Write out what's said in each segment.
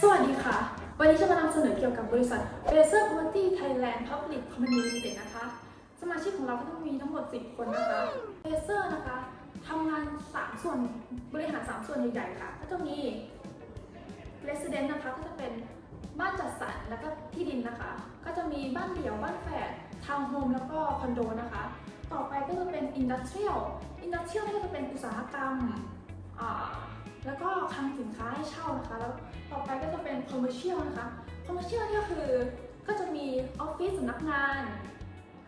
สวัสดีค่ะ วันนี้จะมานำเสนอเกี่ยวกับบริษัท b a s e r Property Thailand Public Company Limited นะคะ สมาชิกของเราก็ต้องมีทั้งหมด 10 คนนะคะ b a s e r นะคะทำงาน 3 ส่วนบริหาร 3 ส่วนใหญ่ๆค่ะ ก็จะมี Resident นะคะก็จะเป็นบ้านจัดสรรแล้วก็ที่ดินนะคะ ก็จะมีบ้านเดี่ยวบ้านแฝดทาวน์โฮมแล้วก็คอนโดนะคะ ต่อไปก็จะเป็น Industrial Industrial นี่ก็จะเป็นอุตสาหกรรมอ่า แล้วก็คลังสินค้าให้เช่านะคะ แล้วต่อไปก็จะเป็น Commercial นะคะ Commercial นี่ก็คือก็จะมีออฟฟิศสำนักงาน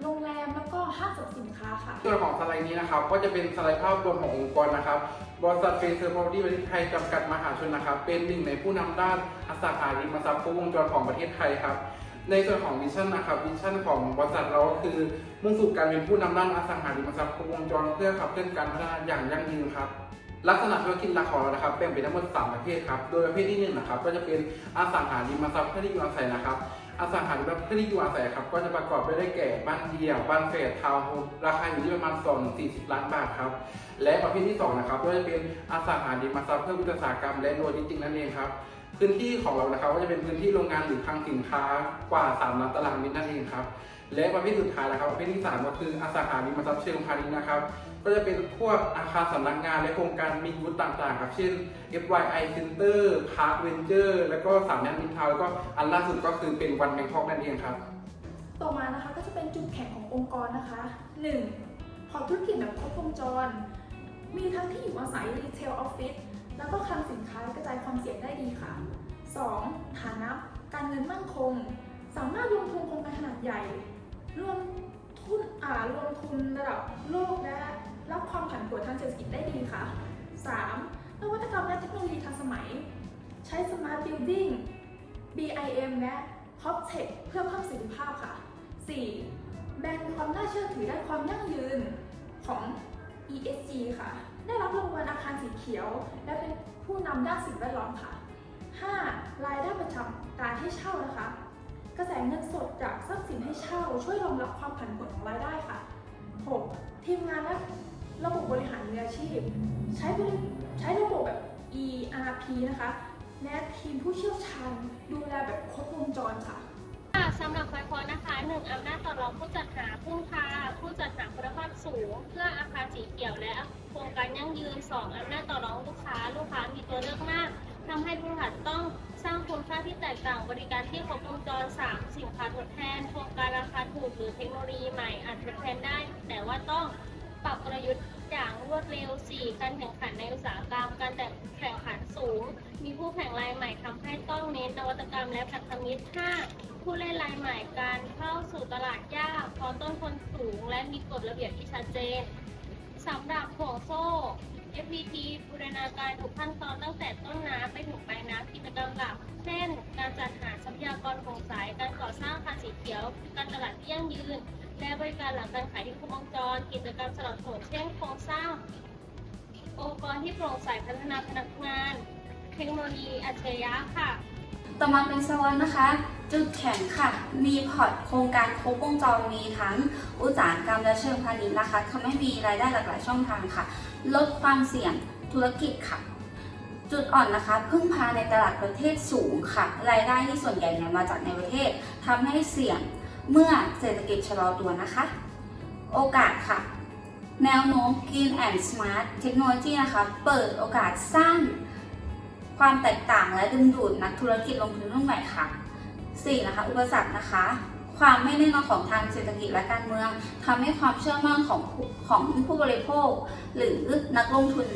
โรงแรมแล้วก็ห้างสรรพสินค้าค่ะ ส่วนของสไลด์นี้นะครับ ก็จะเป็นสไลด์ภาพรวมขององค์กรนะครับ บริษัทเฟเซอร์พอร์ตี้ประเทศไทยจำกัดมหาชนนะครับ เป็นหนึ่งในผู้นำด้านอสังหาริมทรัพย์ครบวงจรของประเทศไทยครับในส่วนของวิชั่นนะครับวิชั่นของบริษัทเราก็คือมุ่งสู่การเป็นผู้นำด้านอสังหาริมทรัพย์ครบวงจรเพื่อขับเคลื่อนการพัฒนาอย่างยั่งยืนครับ ลักษณะธุรกิจหลักของเรานะครับแบ่งเป็นทั้งหมด 3 ประเภทครับ โดยประเภทที่1นะครับก็จะเป็นอสังหาริมทรัพย์เพื่อที่อยู่อาศัยนะครับอสังหาริมทรัพย์เพื่อที่อยู่อาศัยครับก็จะประกอบไปด้วยแก่บ้านเดี่ยวบ้านเฟสทาวน์โฮมราคาอยู่ที่ประมาณ2 40 ล้านบาทครับและประเภทที่2นะครับก็จะเป็นอสังหาริมทรัพย์เพื่อวิทยาศาสตร์กรรมและโลจิสติกส์นั่นเองครับพื้นที่ของเรานะครับก็จะเป็นพื้นที่โรงงานหรือคลังสินค้ากว่า3ล้านตารางเมตรนั่นเองครับ และประเภทสุดท้ายนะครับประเภทที่ 3 ก็คืออสังหาริมทรัพย์เชิงพาณิชย์นะครับ ก็จะเป็นพวกอาคารสำนักงานและโครงการมีวุฒิต่างๆครับ เช่น FYI Center Park Venture แล้วก็สามย่านมิตรทาวแล้วก็อันล่าสุดก็คือเป็นวันแบงคอกนั่นเองครับ ต่อมานะคะก็จะเป็นจุดแข็งขององค์กรนะคะ 1. พอธุรกิจแบบครบวงจร มีทั้งที่อยู่อาศัยรีเทลออฟฟิศแล้วก็คลังสินค้ากระจายความเสี่ยงได้ดีค่ะ 2. ฐานะการเงินมั่นคง สามารถลงทุนโครงการขนาดใหญ่ รวมทุนอ่ารวมทุนระดับโลกและรับความผันผวนทางเศรษฐกิจได้ดีค่ะ 3. นวัตกรรมและเทคโนโลยีทันสมัย ใช้ Smart Building BIM และ p o p t e c h เพื่อเพิ่มประสิทธิภาพค่ะ 4. แบรนด์ความน่าเชื่อถือด้านความยั่งยืนของ ESG ค่ะ ได้รับรางวัลอาคารสีเขียว และเป็นผู้นำด้านสิ่งแวดล้อมค่ะ 5. รายได้ประจำการให้เช่านะคะ กระแสเงินสินให้เช่าช่วยรองรับความผันผวนของรายได้ค่ะ 6. ทีมงานและระบบบริหารมืออาชีพ ใช้บริใช้ระบบแบบ ERP นะคะและทีมผู้เชี่ยวชาญดูแลแบบครบวงจรค่ะสำหรับไฟพอนะคะหนึ่งอำนาจต่อรองผู้จัดหาผู้ค้าผู้จัดหาคุณภาพสูง เพื่ออาคารสีเขียวและโครงการยั่งยืนสองอำนาจต่อรองลูกค้า ลูกค้ามีตัวเลือกมาก ทำให้บริษัทต้องสร้างคุณค่าที่แตกต่างบริการที่ครบวงจรสามสินค้าทดแทนโครงการราคาถูกหรือเทคโนโลยีใหม่อาจทดแทนได้ แต่ว่าต้องปรับกลยุทธ์อย่างรวดเร็ว 4 การแข่งขันในอุตสาหกรรม การแข่งขันสูง มีผู้แข่งรายใหม่ทำให้ต้องเน้นนวัตกรรมและพันธมิตร 5 ผู้เล่นรายใหม่การเข้าสู่ตลาดยากเพราะต้นทุนสูง และมีกฎระเบียบที่ชัดเจนสำหรับห่วงโซ่ FBT บูรณาการทุกขั้นตอนตั้งแต่ต้นน้ำไปถึงปลายน้ำกิจกรรมหลัก เช่น การจัดหาทรัพยากรโปร่งใสการก่อสร้างอาคารสีเขียว การตลาดที่ยั่งยืน และบริการหลังการขายที่ครบวงจร กิจกรรมสนับสนุนเช่นโครงสร้าง องค์กรที่โปร่งใสพัฒนาพนักงาน เทคโนโลยีอัจฉริยะค่ะ ต่อมาเป็นสวอนนะคะ จุดแข็งค่ะ มีพอร์ตโครงการครบวงจรมีทั้งอุตสาหกรรมและเชิงพาณิชย์นะคะทำให้มีรายได้หลากหลายช่องทางค่ะ ลดความเสี่ยงธุรกิจค่ะ จุดอ่อนนะคะ พึ่งพาในตลาดประเทศสูงค่ะ รายได้ที่ส่วนใหญ่เนี่ยมาจากในประเทศทำให้เสี่ยงเมื่อเศรษฐกิจชะลอตัวนะคะ โอกาสค่ะ แนวโน้ม Green and Smart Technology นะคะ เปิดโอกาสสร้าง ความแตกต่างและดึงดูดนักธุรกิจลงทุนรุ่นใหม่ค่ะ 4. นะคะ อุปสรรคนะคะ ความไม่แน่นอนของทางเศรษฐกิจและการเมืองทำให้ความเชื่อมั่นของของผู้บริโภค หรือนักลงทุน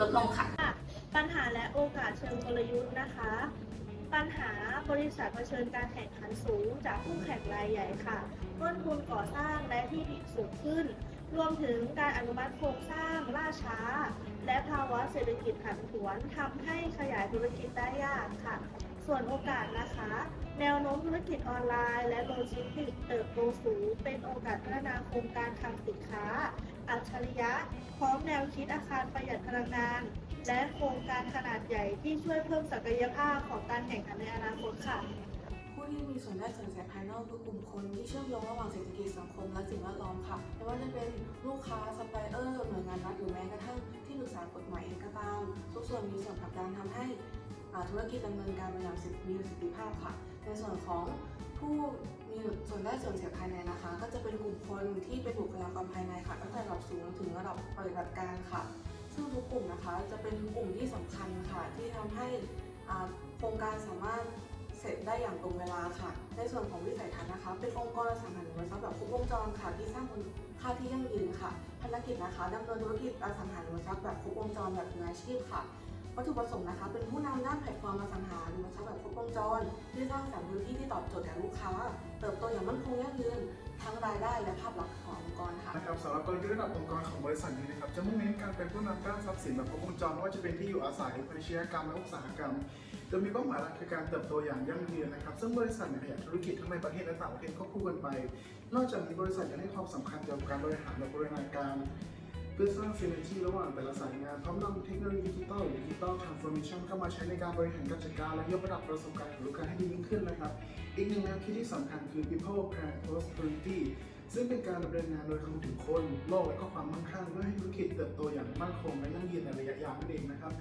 ลดลงค่ะ ปัญหาและโอกาสเชิงกลยุทธ์นะคะ ปัญหาบริษัทเผชิญการแข่งขันสูงจากคู่แข่งรายใหญ่ค่ะต้นทุนก่อสร้างและที่ดินสูงขึ้น รวมถึงการอนุมัติโครงสร้างล่าช้า และภาวะเศรษฐกิจผันผวนทำให้ขยายธุรกิจได้ยากค่ะ ส่วนโอกาสนะคะ แนวโน้มธุรกิจออนไลน์ และโลจิสติกส์เติบโตสูงเป็นโอกาสพัฒนาโครงการคลังสินค้า อัจฉริยะ พร้อมแนวคิดอาคารประหยัดพลังงาน และโครงการขนาดใหญ่ที่ช่วยเพิ่มศักยภาพของการแข่งขันในอนาคตค่ะ ที่มีส่วนได้ส่วนเสียภายนอกคือกลุ่มคนที่เชื่อมโยงระหว่างเศรษฐกิจสังคมและสิ่งแวดล้อมค่ะไม่ว่าจะเป็นลูกค้าซัพพลายเออร์หน่วยงานรัฐหรือแม้กระทั่งที่ปรึกษากฎหมายเองก็ตาม ทุกส่วนมีส่วนผลักดันทำให้ธุรกิจดำเนินการไปอย่างมีประสิทธิภาพค่ะ ในส่วนของผู้มีส่วนได้ส่วนเสียภายในนะคะ ก็จะเป็นกลุ่มคนที่เป็นบุคลากรภายในค่ะตั้งแต่ระดับสูงถึงระดับปฏิบัติการค่ะ ซึ่งทุกกลุ่มนะคะจะเป็นกลุ่มที่สำคัญค่ะที่ทำให้โครงการสามารถ เสร็จได้อย่างตรงเวลาค่ะ ในส่วนของวิสัยทัศน์นะคะ เป็นองค์กรสังหาริมทรัพย์แบบครบวงจรค่ะ ที่สร้างคุณค่าที่ยั่งยืนค่ะภารกิจนะคะดำเนินธุรกิจอสังหาริมทรัพย์แบบครบวงจรแบบมืออาชีพค่ะวัตถุประสงค์นะคะ เป็นผู้นำด้านแพลตฟอร์มอสังหาริมทรัพย์แบบครบวงจร ที่สร้างสรรค์พื้นที่ที่ตอบโจทย์แก่ลูกค้า เติบโตอย่างมั่นคงยั่งยืนทั้งรายได้และภาพลักษณ์ขององค์กรค่ะนะครับสำหรับกลยุทธ์ระดับองค์กรของบริษัทนี้นะครับจะมุ่งเน้นการเป็นผู้นำด้านทรัพย์สินแบบครบวงจรไม่ว่าจะเป็นที่อยู่อาศัยพาณิชยกรรมและอุตสาหกรรม ดยมีเป้าหมายหลักคือการเติบโตอย่างยั่งยืนนะครับ ซึ่งบริษัทเนี่ยขยายธุรกิจทั้งในประเทศและต่างประเทศควบคู่กันไป นอกจากนี้บริษัทยังให้ความสำคัญเกี่ยวกับการบริหารและบริหารการเพื่อสร้างซีเนจีระหว่างแต่ละสายงานพร้อมนำเทคโนโลยีดิจิทัลหรือดิจิทัลทรานส์ฟอร์เมชันเข้ามาใช้ในการบริหารการจัดการและยกระดับประสบการณ์ของลูกค้าให้ดียิ่งขึ้นนะครับ อีกหนึ่งแนวคิดที่สำคัญคือ people plan prosperity ซึ่งเป็นการดำเนินงานโดยคำถึงคน โลกและก็ความมั่งคั่งเพื่อให้ธุรกิจเติบโตอย่างมั่นคงและยั่งยืนในระยะยาวนั่นเองนะครับ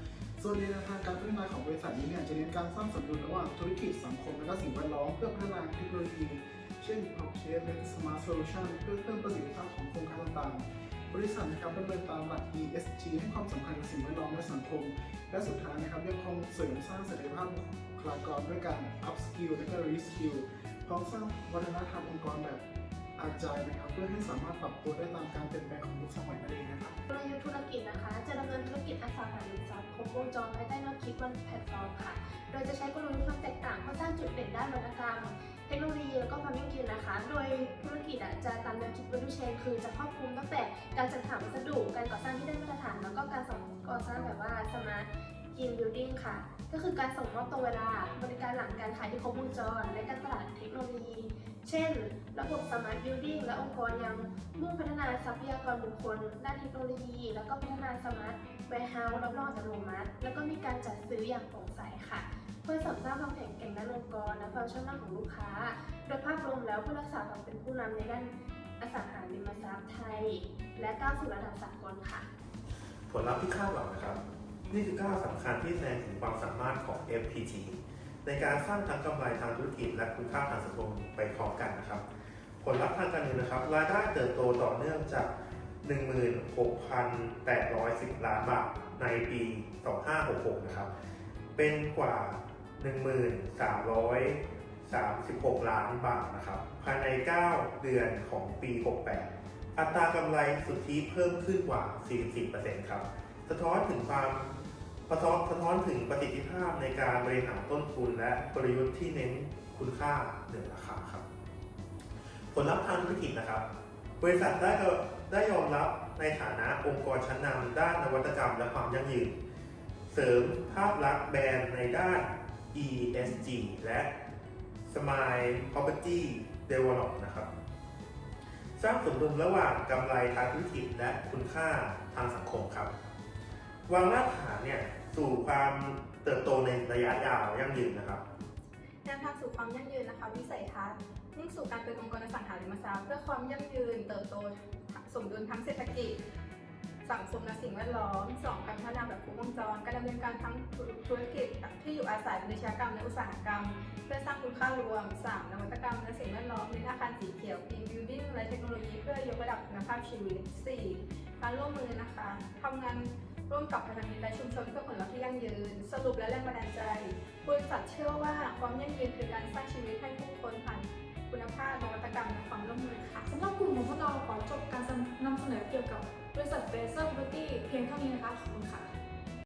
ส่วนในแนวทางการพัฒนาของบริษัทนี้เนี่ยจะเน้นการสร้างสมดุลระหว่างธุรกิจสังคมและก็สิ่งแวดล้อมเพื่อพัฒนาเทคโนโลยี เช่น blockchain และ smart solution เพื่อเพิ่มประสิทธิภาพของโครงการต่างๆ บริษัทนะครับดำเนินตามหลัก ESG ให้ความสำคัญกับสิ่งแวดล้อมและสังคม และสุดท้ายนะครับยังคงเสริมสร้างศักยภาพบุคลากรด้วยการ upskill และก็ reskill พร้อมสร้างวัฒนธรรมองค์กรแบบ อาจายนะครับเพื่อให้สามารถปรับตัวได้ตามการเปลี่ยนแปลงของยุคสมัยนั่นเองนะครับกลยุทธ์ธุรกิจนะคะ จะดำเนินธุรกิจอสังหาริมทรัพย์ครบวงจรภายใต้แนวคิดวันแพลตฟอร์มค่ะ โดยจะใช้กลยุทธ์ความแตกต่างเพื่อสร้างจุดเด่นด้านนวัตกรรมเทคโนโลยีแล้วก็ความยั่งยืนนะคะ โดยธุรกิจอะจะตามแนวคิดวัตถุเชนคือจะครอบคลุมตั้งแต่การจัดหาวัสดุการก่อสร้างที่ได้มาตรฐานแล้วก็การส่งก่อสร้างแบบว่า smart green building ค่ะ ก็คือการส่งมอบตรงเวลา บริการหลังการขายที่ครบวงจร และการตลาดเทคโนโลยี เช่น ระบบ smart building และองค์กรยังมุ่งพัฒนาทรัพยากรบุคคล ด้านเทคโนโลยี แล้วก็พัฒนาสมาร์ทแวร์เฮาส์รับรองอัตโนมัติ แล้วก็มีการจัดซื้ออย่างโปร่งใสค่ะ เพื่อเสริมสร้างความแข็งแกร่งด้านองค์กร และความเชื่อมั่นของลูกค้า โดยภาพรวมแล้วเพื่อรักษาความเป็นผู้นำในด้านอสังหาริมทรัพย์ไทย และก้าวสู่ระดับสากลค่ะ ผลลัพธ์ที่คาดหวังนะครับ นี่คือก้าวสำคัญที่แสดงถึงความสามารถของ FPT ในการสร้างทั้งกำไรทางธุรกิจและคุณค่าทางสังคมไปพร้อมกันนะครับ ผลลัพธ์ทางการเงินนะครับ รายได้เติบโตต่อเนื่องจาก 16,810 ล้านบาทในปี 2566 นะครับ เป็นกว่า 1336 ล้านบาทนะครับ ภายใน 9 เดือนของปี 68 อัตรากำไรสุทธิเพิ่มขึ้นกว่า 44%ครับ สะท้อนถึงความ สะท้อนสะท้อนถึงประสิทธิภาพในการบริหารต้นทุนและกลยุทธ์ที่เน้นคุณค่าเหนือราคาครับ ผลลัพธ์ทางธุรกิจนะครับ บริษัทได้ได้ยอมรับในฐานะองค์กรชั้นนำด้านนวัตกรรมและความยั่งยืน เสริมภาพลักษณ์แบรนด์ในด้าน ESG และ Smile Property Develop นะครับ สร้างสมดุลระหว่างกำไรทางธุรกิจและคุณค่าทางสังคมครับ วางรากฐานเนี่ย สู่ความเติบโตในระยะยาวยั่งยืนนะครับแนวทางสู่ความยั่งยืนนะคะวิสัยทัศน์มุ่งสู่การเป็นองค์กรอสังหาริมทรัพย์เพื่อความยั่งยืน เติบโตสมดุลทั้งเศรษฐกิจ สังคมและสิ่งแวดล้อมสองการพัฒนาแบบครบวงจร การดำเนินการทั้งธุรกิจที่อยู่อาศัยบริชากรรมและอุตสาหกรรม เพื่อสร้างคุณค่ารวม 3. นวัตกรรมและสิ่งแวดล้อมในอาคารสีเขียว Green Building และเทคโนโลยีเพื่อ ยกระดับคุณภาพชีวิต 4. การร่วมมือนะคะทำงาน ร่วมกับพันธมิตรและชุมชนเพื่อผลลัพธ์ที่ยั่งยืน สรุปและแรงบันดาลใจบริษัทเชื่อว่าความยั่งยืนคือการสร้างชีวิตให้ผู้คนผ่านคุณภาพนวัตกรรมและความร่วมมือค่ะสำหรับกลุ่มของพวกเราขอจบการนำเสนอเกี่ยวกับบริษัทเฟเซอร์บร์ตี้เพียงเท่านี้นะคะขอบคุณค่ะ